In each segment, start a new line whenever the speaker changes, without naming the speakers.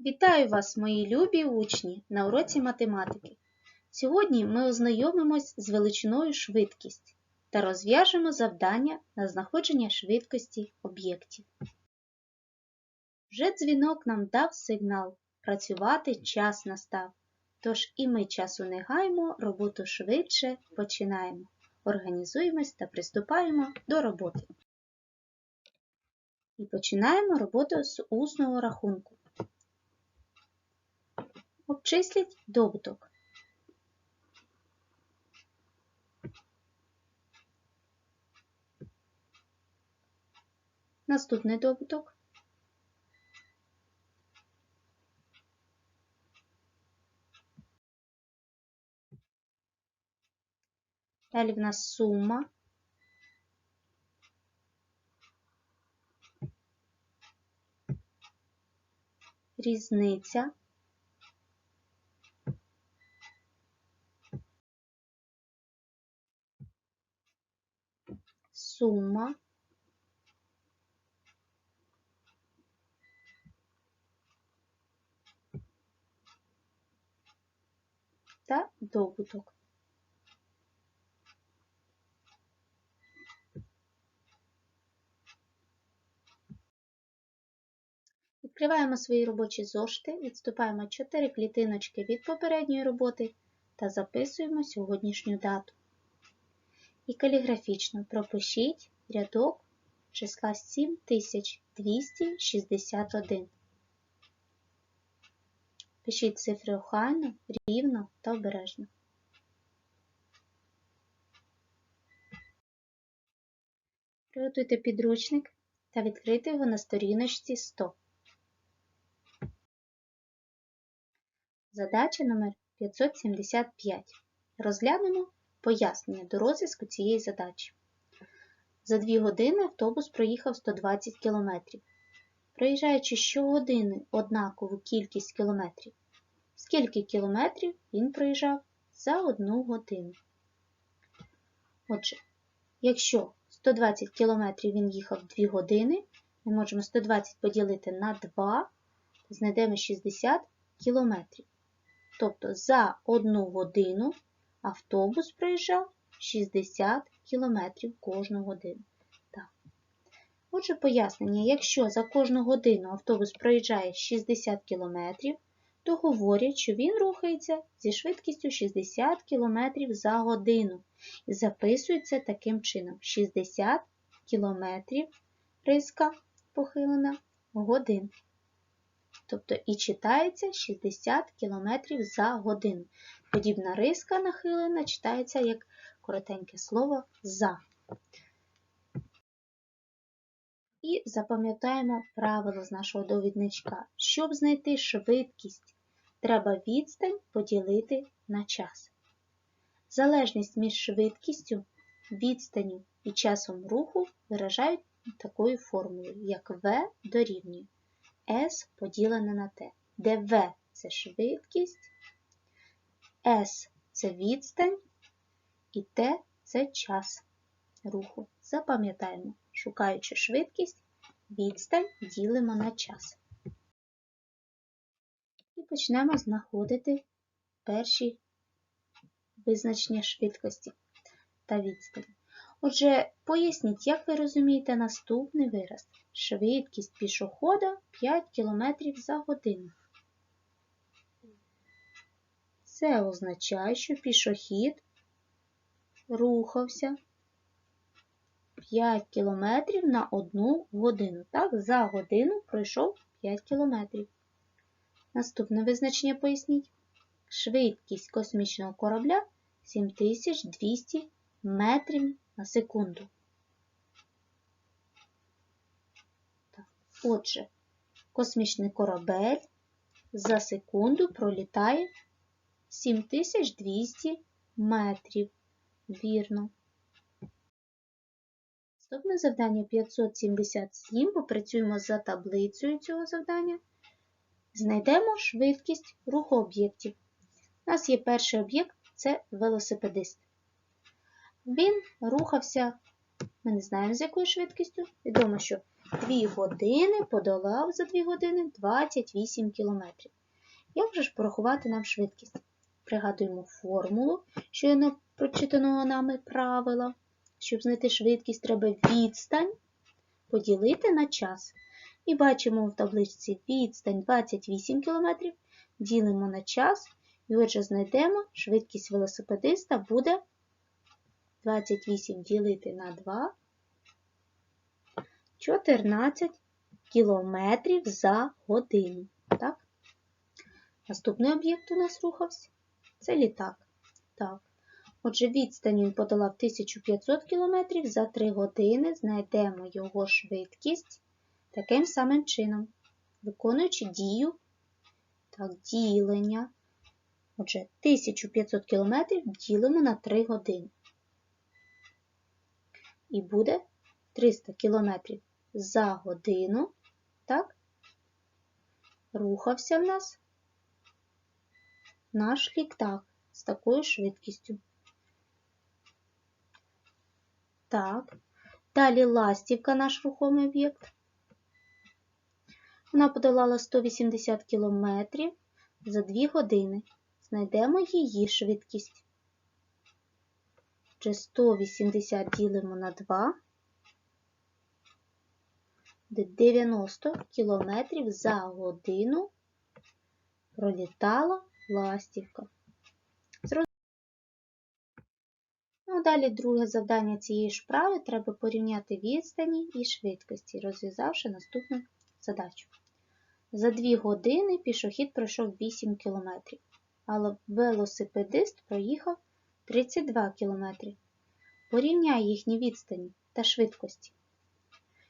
Вітаю вас, мої любі учні, на уроці математики. Сьогодні ми ознайомимось з величиною швидкість та розв'яжемо завдання на знаходження швидкості об'єктів. Вже дзвінок нам дав сигнал, працювати час настав. Тож і ми часу не гаємо, роботу швидше починаємо. Організуємось та приступаємо до роботи. І починаємо роботу з усного рахунку. Обчисліть добуток. Наступний добуток. Далі в нас сума. Різниця. сума та добуток. Відкриваємо свої робочі зошити, відступаємо 4 клітиночки від попередньої роботи та записуємо сьогоднішню дату і каліграфічно пропишіть рядок числа 7261. Пишіть цифри охайно, рівно та обережно. Приготуйте підручник та відкрийте його на сторіночці 100. Задача номер 575. Розглянемо Пояснення до розв'язку цієї задачі. За 2 години автобус проїхав 120 км. Проїжджаючи щогодини однакову кількість кілометрів, скільки кілометрів він проїжджав за 1 годину. Отже, якщо 120 км він їхав 2 години, ми можемо 120 поділити на 2, то знайдемо 60 км. Тобто за 1 годину автобус проїжджав 60 км кожну годину. Отже, пояснення, якщо за кожну годину автобус проїжджає 60 км, то говорять, що він рухається зі швидкістю 60 км за годину. І записується таким чином: 60 км риска похилена годин. Тобто і читається 60 км за годину. Подібна риска нахилена читається як коротеньке слово за. І запам'ятаємо правило з нашого довідничка. Щоб знайти швидкість, треба відстань поділити на час. Залежність між швидкістю, відстанню і часом руху виражають такою формулою, як V дорівнює S поділене на T, де V це швидкість, S це відстань і T це час руху. Запам'ятаємо, шукаючи швидкість, відстань ділимо на час. І почнемо знаходити перші визначення швидкості та відстані. Отже, поясніть, як ви розумієте наступний вираз. Швидкість пішохода 5 км за годину. Це означає, що пішохід рухався 5 км на 1 годину. Так, за годину пройшов 5 км. Наступне визначення поясніть. Швидкість космічного корабля 7200 метрів на секунду. Так. Отже, космічний корабель за секунду пролітає 7200 метрів. Вірно. Наступне завдання 577. Попрацюємо за таблицею цього завдання. Знайдемо швидкість руху об'єктів. У нас є перший об'єкт це велосипедист. Він рухався, ми не знаємо з якою швидкістю. Відомо, що 2 години подолав за 2 години 28 кілометрів. Як же ж порахувати нам швидкість? Пригадуємо формулу, щойно прочитаного нами правила. Щоб знайти швидкість, треба відстань поділити на час. І бачимо в табличці відстань 28 км, ділимо на час, і отже знайдемо швидкість велосипедиста буде 28 ділити на 2, 14 км за годину. Так? Наступний об'єкт у нас рухався. Це літак. Так. Отже, відстань він подолав 1500 км за 3 години. Знайдемо його швидкість таким самим чином, виконуючи дію так, ділення. Отже, 1500 км ділимо на 3 години. І буде 300 км за годину. Так? Рухався в нас наш літак з такою швидкістю. Так, далі ластівка наш рухомий об'єкт. Вона подолала 180 км за 2 години. Знайдемо її швидкість. Отже, 180 ділимо на 2, 90 км за годину пролітала ластівка. Ну, далі друге завдання цієї ж вправи треба порівняти відстані і швидкості, розв'язавши наступну задачу. За 2 години пішохід пройшов 8 км, але велосипедист проїхав 32 км. Порівняй їхні відстані та швидкості.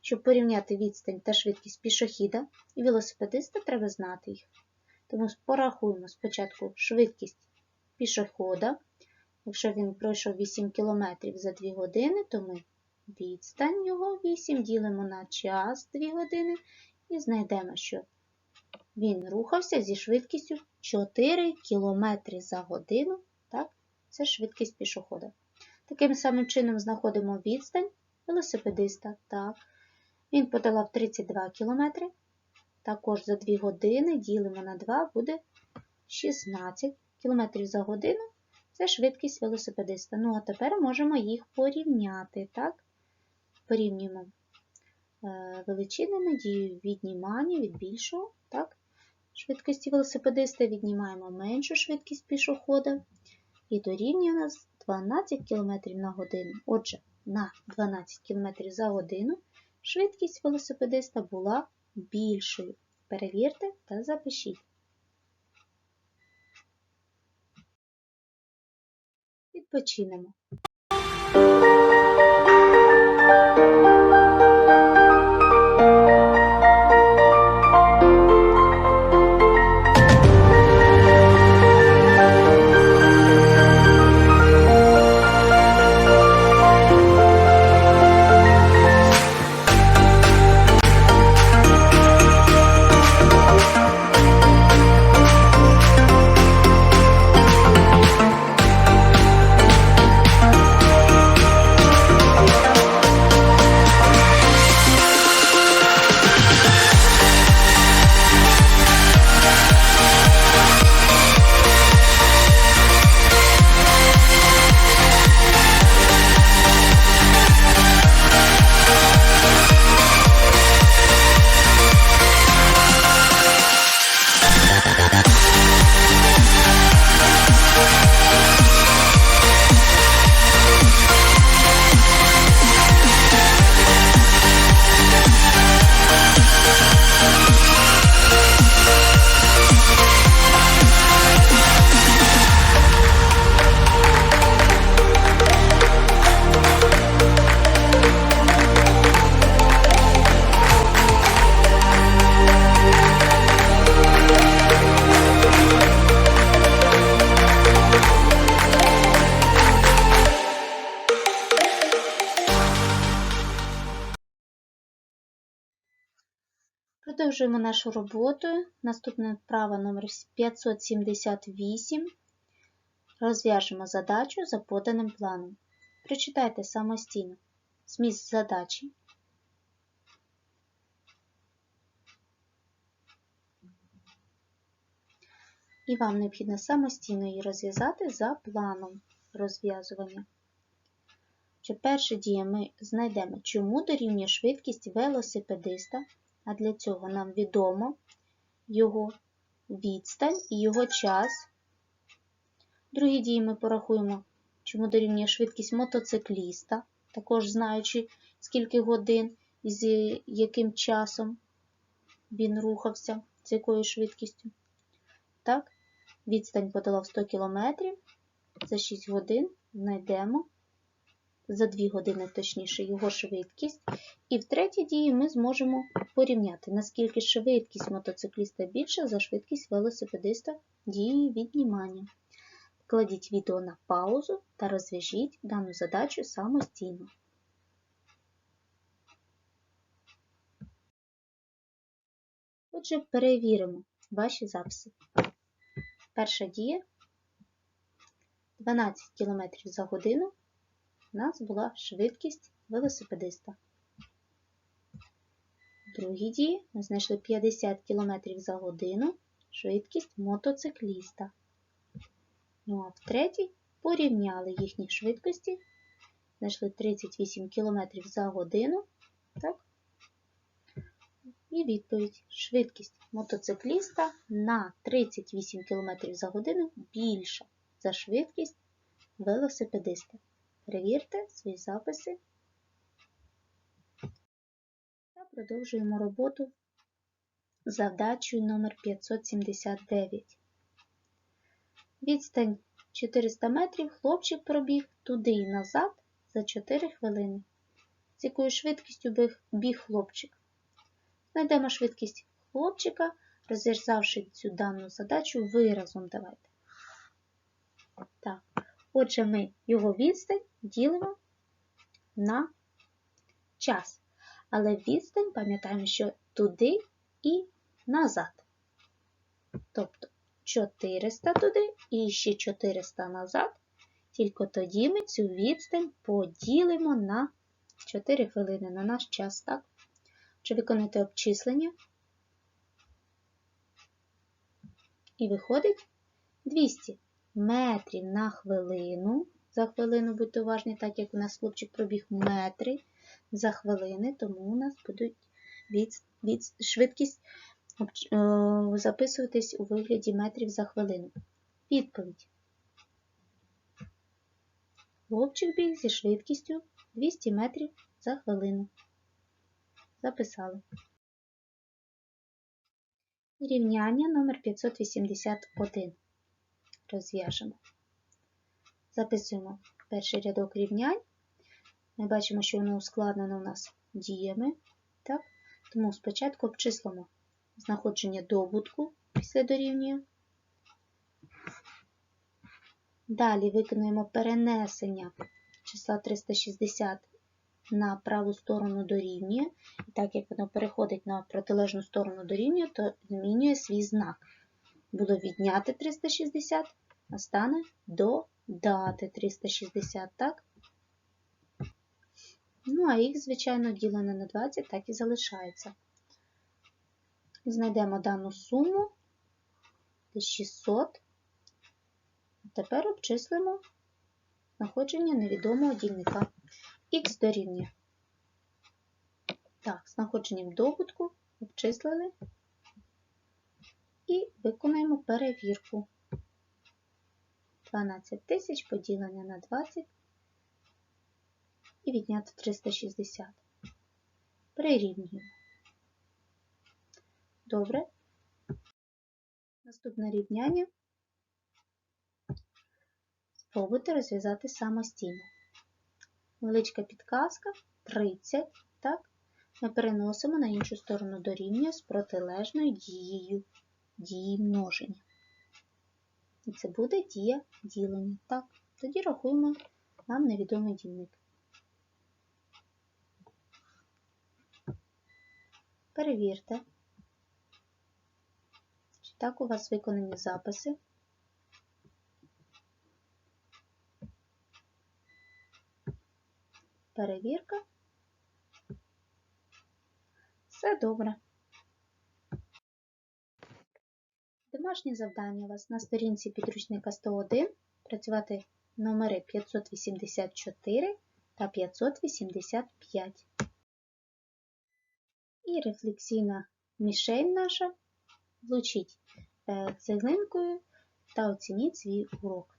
Щоб порівняти відстань та швидкість пішохіда і велосипедиста, треба знати їх. Тому порахуємо спочатку швидкість пішохода. Якщо він пройшов 8 км за 2 години, то ми відстань його 8 ділимо на час 2 години і знайдемо, що він рухався зі швидкістю 4 км за годину. Так? Це швидкість пішохода. Таким самим чином знаходимо відстань велосипедиста. Так. Він подолав 32 км. Також за 2 години ділимо на 2 буде 16 км за годину. Це швидкість велосипедиста. Ну, а тепер можемо їх порівняти. так? Порівнюємо е, величинами дію віднімання від більшого. так? Швидкості велосипедиста віднімаємо меншу швидкість пішохода. І дорівнює нас 12 км на годину. Отже, на 12 км за годину швидкість велосипедиста була більшою. Перевірте та запишіть. Відпочинемо. Продовжуємо нашу роботу. Наступна вправа номер 578. Розв'яжемо задачу за поданим планом. Прочитайте самостійно зміст задачі. І вам необхідно самостійно її розв'язати за планом розв'язування. Перше діє ми знайдемо, чому дорівнює швидкість велосипедиста а для цього нам відомо його відстань і його час. Другі дії ми порахуємо, чому дорівнює швидкість мотоцикліста, також знаючи, скільки годин і з яким часом він рухався, з якою швидкістю. Так, відстань подолав 100 км, за 6 годин знайдемо, за 2 години, точніше, його швидкість. І в третій дії ми зможемо порівняти, наскільки швидкість мотоцикліста більша за швидкість велосипедиста дії віднімання. Кладіть відео на паузу та розв'яжіть дану задачу самостійно. Отже, перевіримо ваші записи. Перша дія 12 км за годину у нас була швидкість велосипедиста. В другій дії ми знайшли 50 км за годину швидкість мотоцикліста. Ну а в третій порівняли їхні швидкості, знайшли 38 км за годину. Так? І відповідь: швидкість мотоцикліста на 38 км за годину більша за швидкість велосипедиста. Перевірте свої записи та продовжуємо роботу завдачею номер 579. Відстань 400 метрів хлопчик пробіг туди і назад за 4 хвилини. З якою швидкістю біг хлопчик? Знайдемо швидкість хлопчика, розв'язавши цю дану задачу виразом давайте. Так. Отже, ми його відстань ділимо на час. Але відстань, пам'ятаємо, що туди і назад. Тобто 400 туди і ще 400 назад. Тільки тоді ми цю відстань поділимо на 4 хвилини на наш час, так? Чи виконати обчислення? І виходить 200 метрів на хвилину. За хвилину будьте уважні, так як у нас хлопчик пробіг метри за хвилини, тому у нас будуть від, від, швидкість е, записуватись у вигляді метрів за хвилину. Відповідь. Хлопчик біг зі швидкістю 200 метрів за хвилину. Записали. Рівняння номер 581 розв'яжемо. Записуємо перший рядок рівнянь. Ми бачимо, що воно ускладнено у нас діями. Так? Тому спочатку обчислимо знаходження добутку після дорівнює. Далі виконуємо перенесення числа 360 на праву сторону дорівнює. І так як воно переходить на протилежну сторону дорівнює, то змінює свій знак було відняти 360, а стане додати 360, так? Ну, а їх, звичайно, ділене на 20, так і залишається. Знайдемо дану суму 600. Тепер обчислимо знаходження невідомого дільника. Х дорівнює. Так, знаходженням добутку обчислили і виконаємо перевірку. 12 тисяч поділення на 20 і відняти 360. Прирівнюємо. Добре. Наступне рівняння спробуйте розв'язати самостійно. Величка підказка 30, так? Ми переносимо на іншу сторону дорівнює з протилежною дією дії множення. І це буде дія ділення. Так, тоді рахуємо нам невідомий дільник. Перевірте, чи так у вас виконані записи. Перевірка. Все добре. Домашнє завдання у вас на сторінці підручника 101 працювати номери 584 та 585. І рефлексійна мішень наша. Влучіть е, цеглинкою та оцініть свій урок.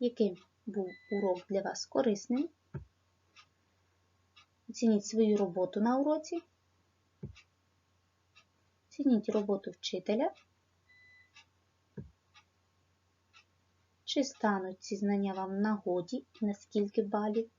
Яким був урок для вас корисним? Оцініть свою роботу на уроці. Оцініть роботу вчителя. Чи стануть ці знання вам в нагоді і на скільки балів?